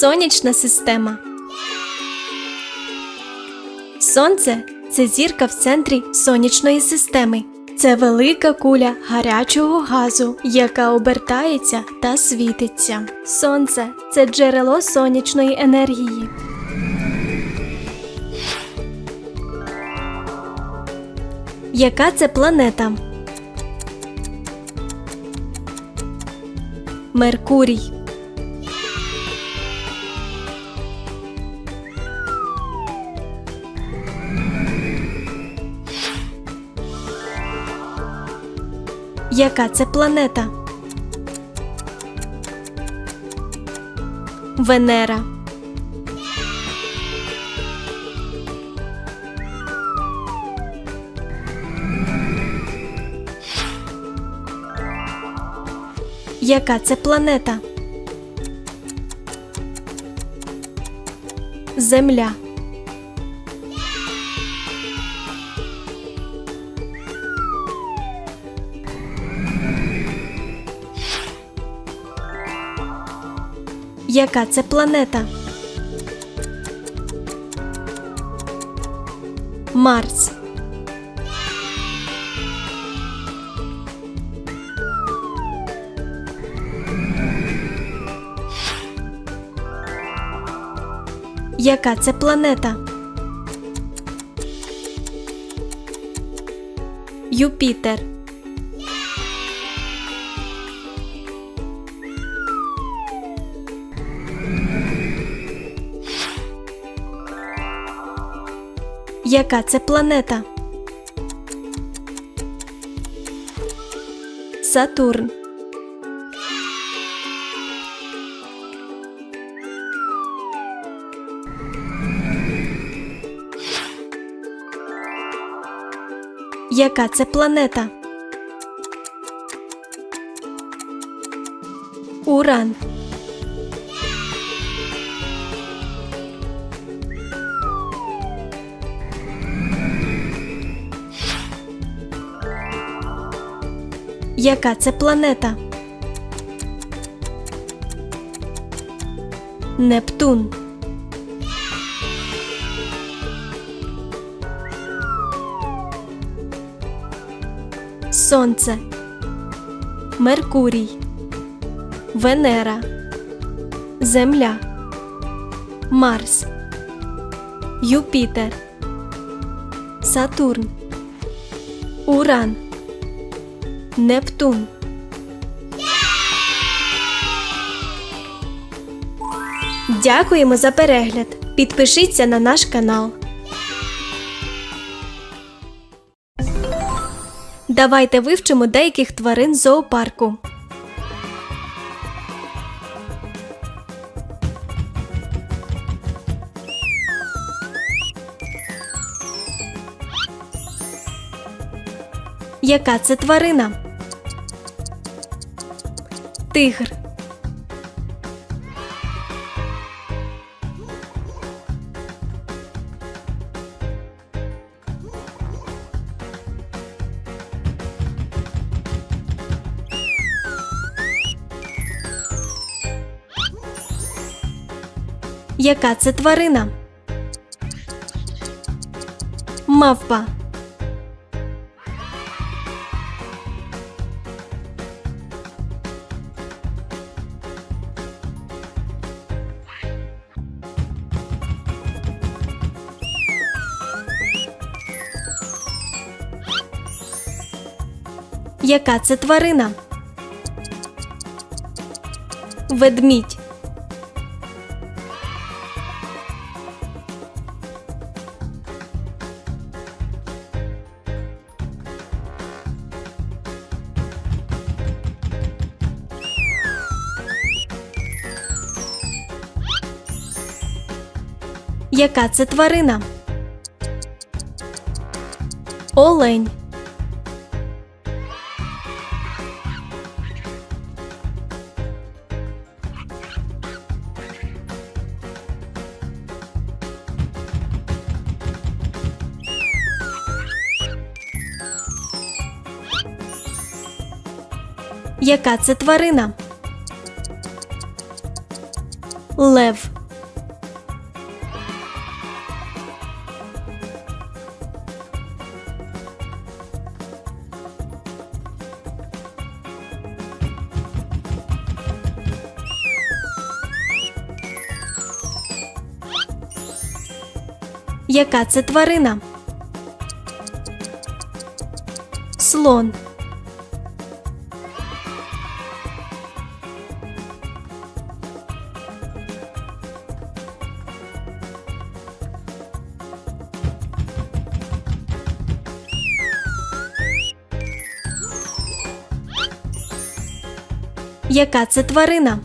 Сонячна система. Сонце це зірка в центрі сонячної системи. Це велика куля гарячого газу, яка обертається та світиться. Сонце це джерело сонячної енергії. Яка це планета? Меркурій. Яка це планета? Венера. Яка це планета? Земля. Яка це планета? Марс. Яка це планета? Юпітер. Яка це планета? Сатурн. Яка це планета? Уран. Яка це планета? Нептун. Сонце. Меркурій. Венера. Земля. Марс. Юпітер. Сатурн. Уран. Нептун. Дякуємо за перегляд. Підпишіться на наш канал. Давайте вивчимо деяких тварин зоопарку. Яка це тварина? Тигр. Яка це тварина? Мавпа. Яка це тварина? Ведмідь. Яка це тварина? Олень. Яка це тварина? Лев. Яка це тварина? Слон. Яка це тварина?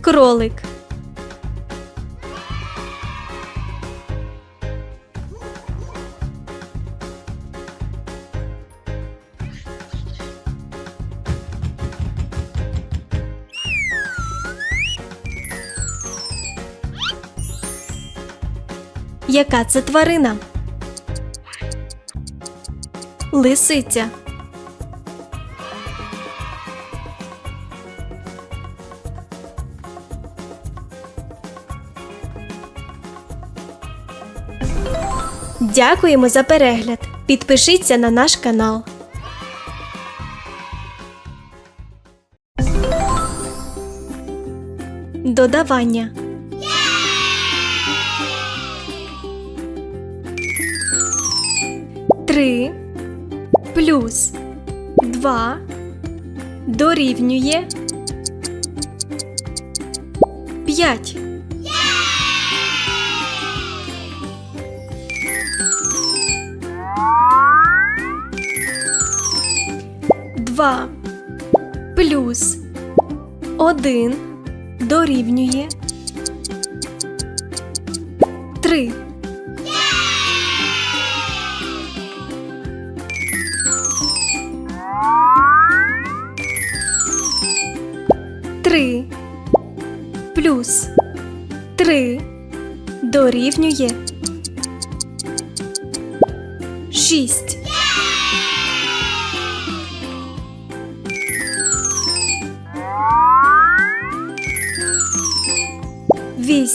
Кролик. Яка це тварина? Лисиця. Дякуємо за перегляд. Підпишіться на наш канал. Додавання. Три плюс два дорівнює п'ять. Плюс один дорівнює три. Три плюс три дорівнює шість.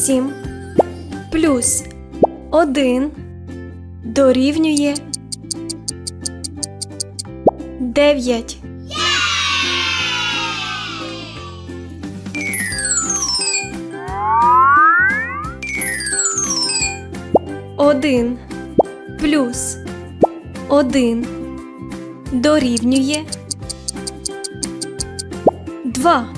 Вісім плюс один дорівнює дев'ять. Один плюс один дорівнює два.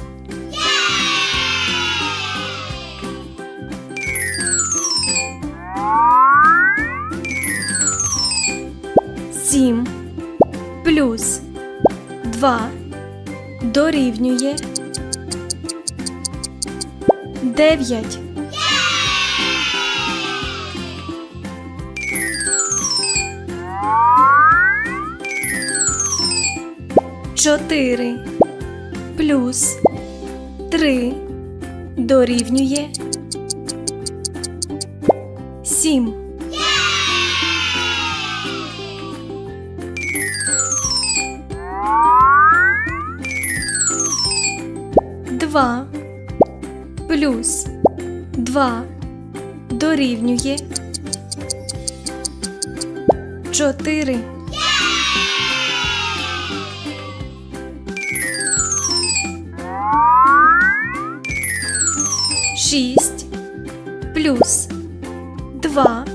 2 дорівнює 9. Чотири плюс три дорівнює сім. 2 дорівнює 4. Шість плюс два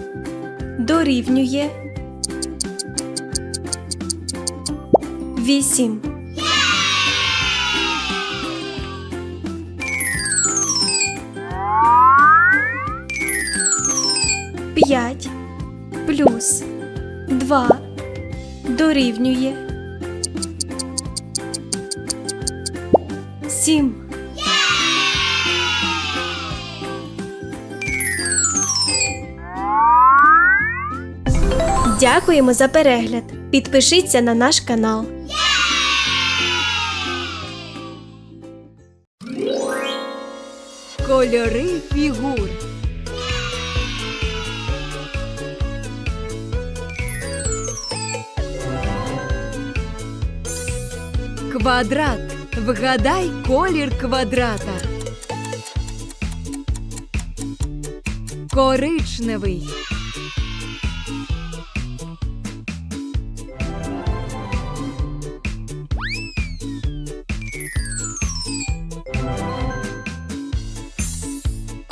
дорівнює вісім. П'ять плюс два дорівнює сім. Дякуємо за перегляд. Підпишіться на наш канал. Кольори фігур. Квадрат. Вгадай колір квадрата. Коричневий.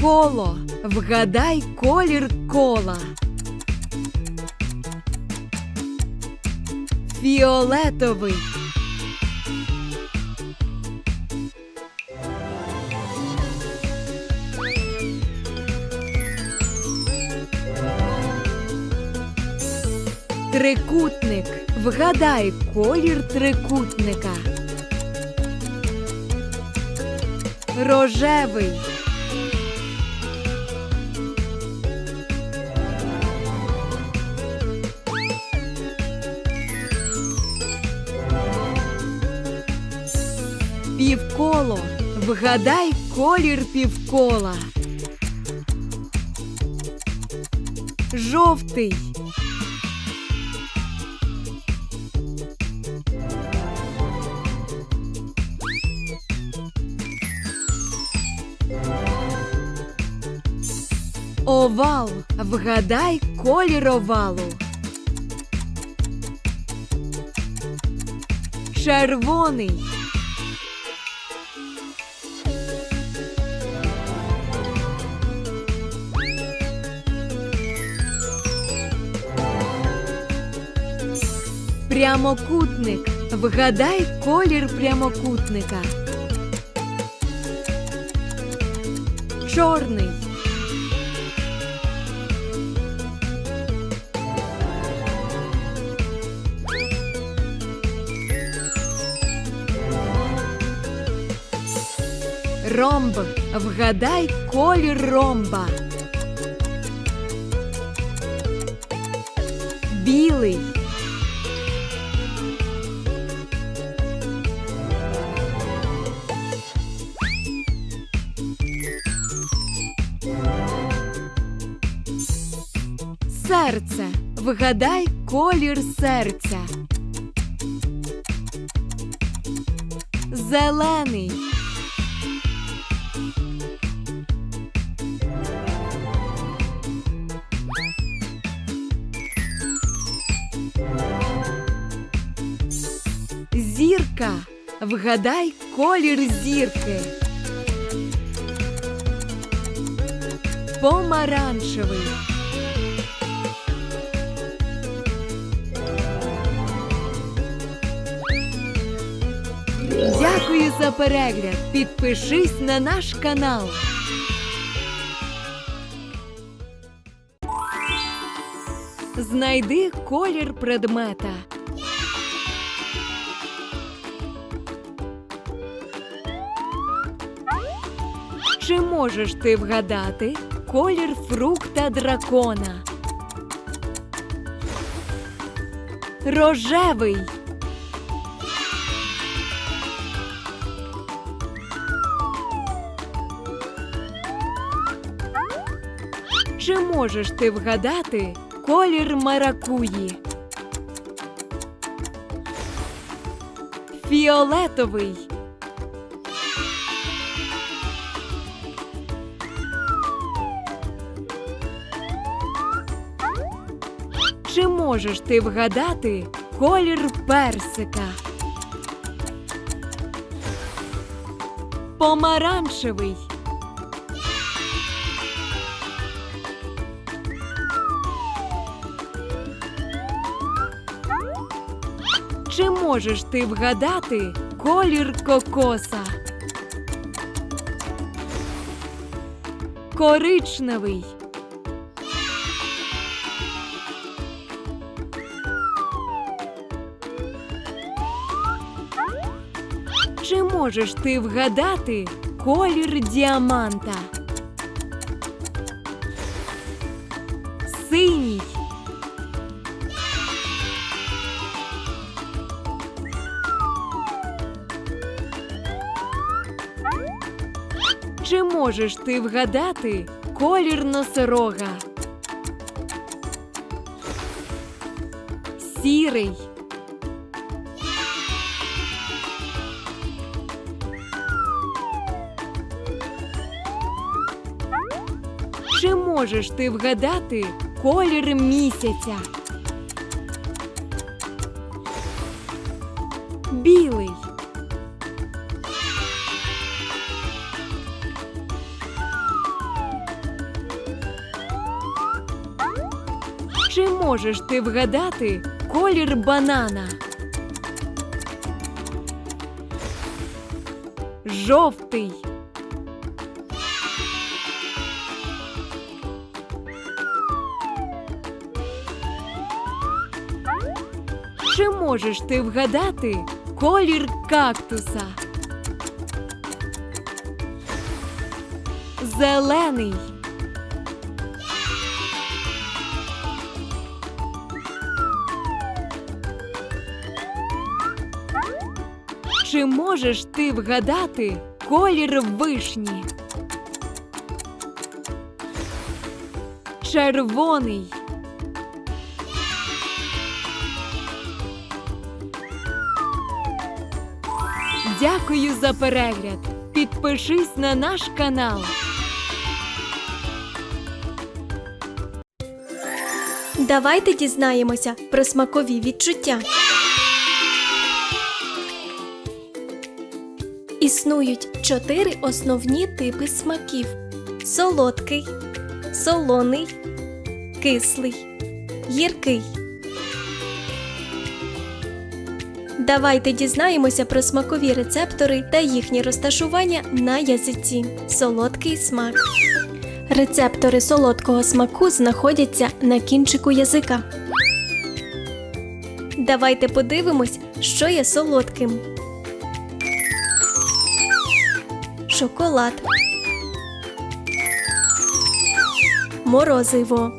Коло. Вгадай колір кола. Фіолетовий. Трикутник. Вгадай колір трикутника. Рожевий. Півколо. Вгадай колір півкола. Жовтий. Овал. Вгадай колір овалу. Червоний. Прямокутник. Вгадай колір прямокутника. Чорний. Ромб. Вгадай колір ромба. Білий. Серце. Вгадай колір серця. Зелений. Зірка. Вгадай колір зірки. Помаранчевий. Дякую за перегляд. Підпишись на наш канал. Знайди колір предмета. Можеш ти вгадати колір фрукта дракона? Рожевий. Чи можеш ти вгадати колір маракуї? Фіолетовий. Можеш ти вгадати колір персика? Помаранчевий. Чи можеш ти вгадати колір кокоса? Коричневий. Можеш ти вгадати колір діаманта? Синій. Чи можеш ти вгадати колір носорога? Сірий. Можеш ти вгадати колір місяця? Білий. Чи можеш ти вгадати колір банана? Жовтий. Можеш ти вгадати колір кактуса? Зелений. Чи можеш ти вгадати колір вишні? Червоний. Дякую за перегляд. Підпишись на наш канал. Давайте дізнаємося про смакові відчуття. Існують чотири основні типи смаків: солодкий, солоний, кислий, гіркий. Давайте дізнаємося про смакові рецептори та їхнє розташування на язиці. Солодкий смак. Рецептори солодкого смаку знаходяться на кінчику язика. Давайте подивимось, що є солодким. Шоколад. Морозиво.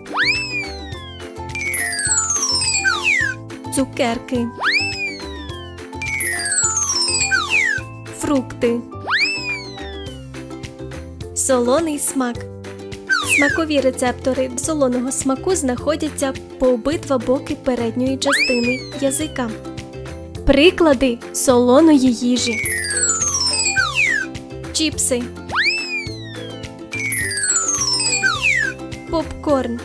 Цукерки. Фрукти. Солоний смак. Смакові рецептори солоного смаку знаходяться по обидва боки передньої частини язика. Приклади солоної їжі. Чіпси. Попкорн.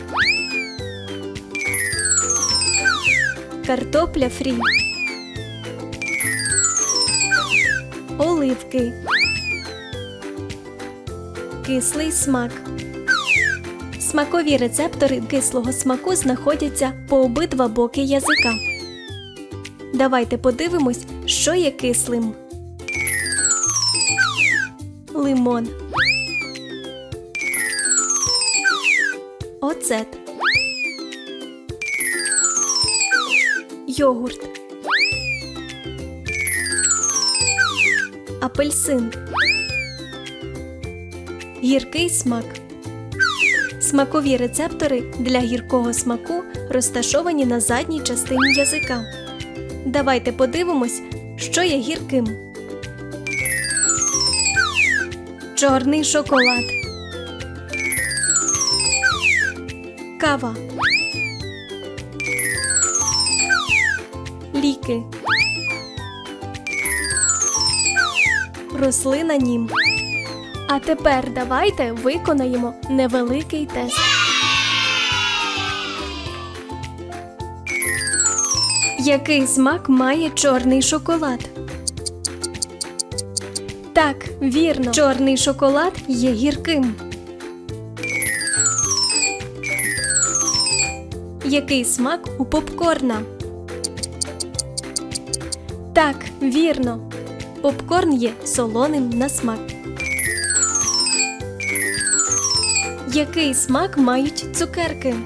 Картопля фрі. Оливки. Кислий смак. Смакові рецептори кислого смаку знаходяться по обидва боки язика. Давайте подивимось, що є кислим. Лимон. Оцет. Йогурт. Апельсин. Гіркий смак. Смакові рецептори для гіркого смаку розташовані на задній частині язика. Давайте подивимось, що є гірким. Чорний шоколад. Кава. Ліки. Рослина нім. А тепер давайте виконаємо невеликий тест. Який смак має чорний шоколад? Так, вірно, чорний шоколад є гірким. Який смак у попкорна? Так, вірно. Попкорн є солоним на смак. Який смак мають цукерки?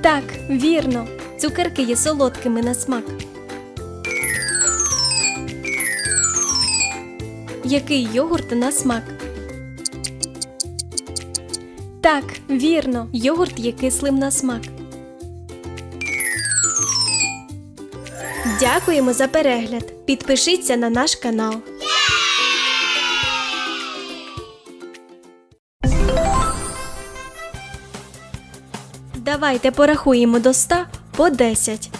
Так, вірно. Цукерки є солодкими на смак. Який йогурт на смак? Так, вірно. Йогурт є кислим на смак. Дякуємо за перегляд. Підпишіться на наш канал. Давайте порахуємо до 100 по 10.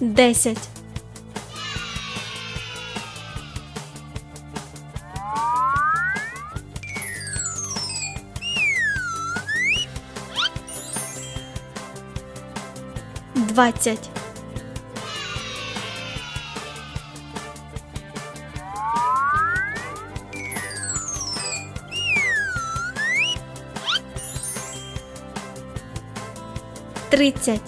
Десять. Двадцять. Тридцять.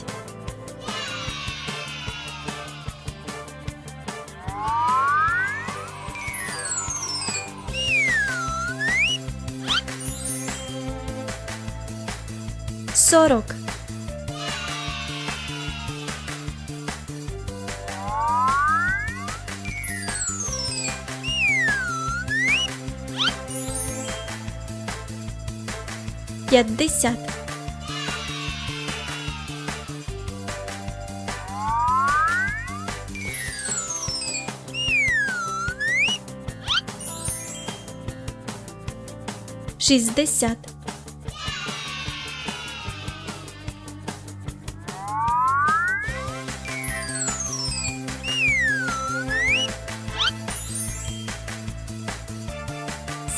Сорок. П'ятдесят. Шістдесят.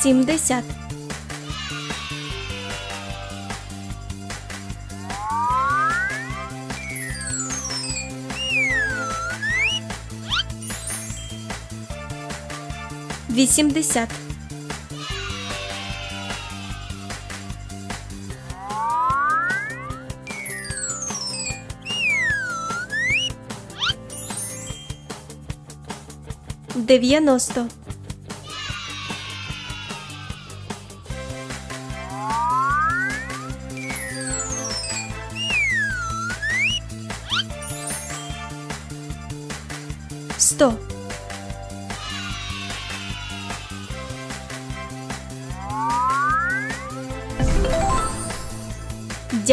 Сімдесят. Вісімдесят. Дев'яносто.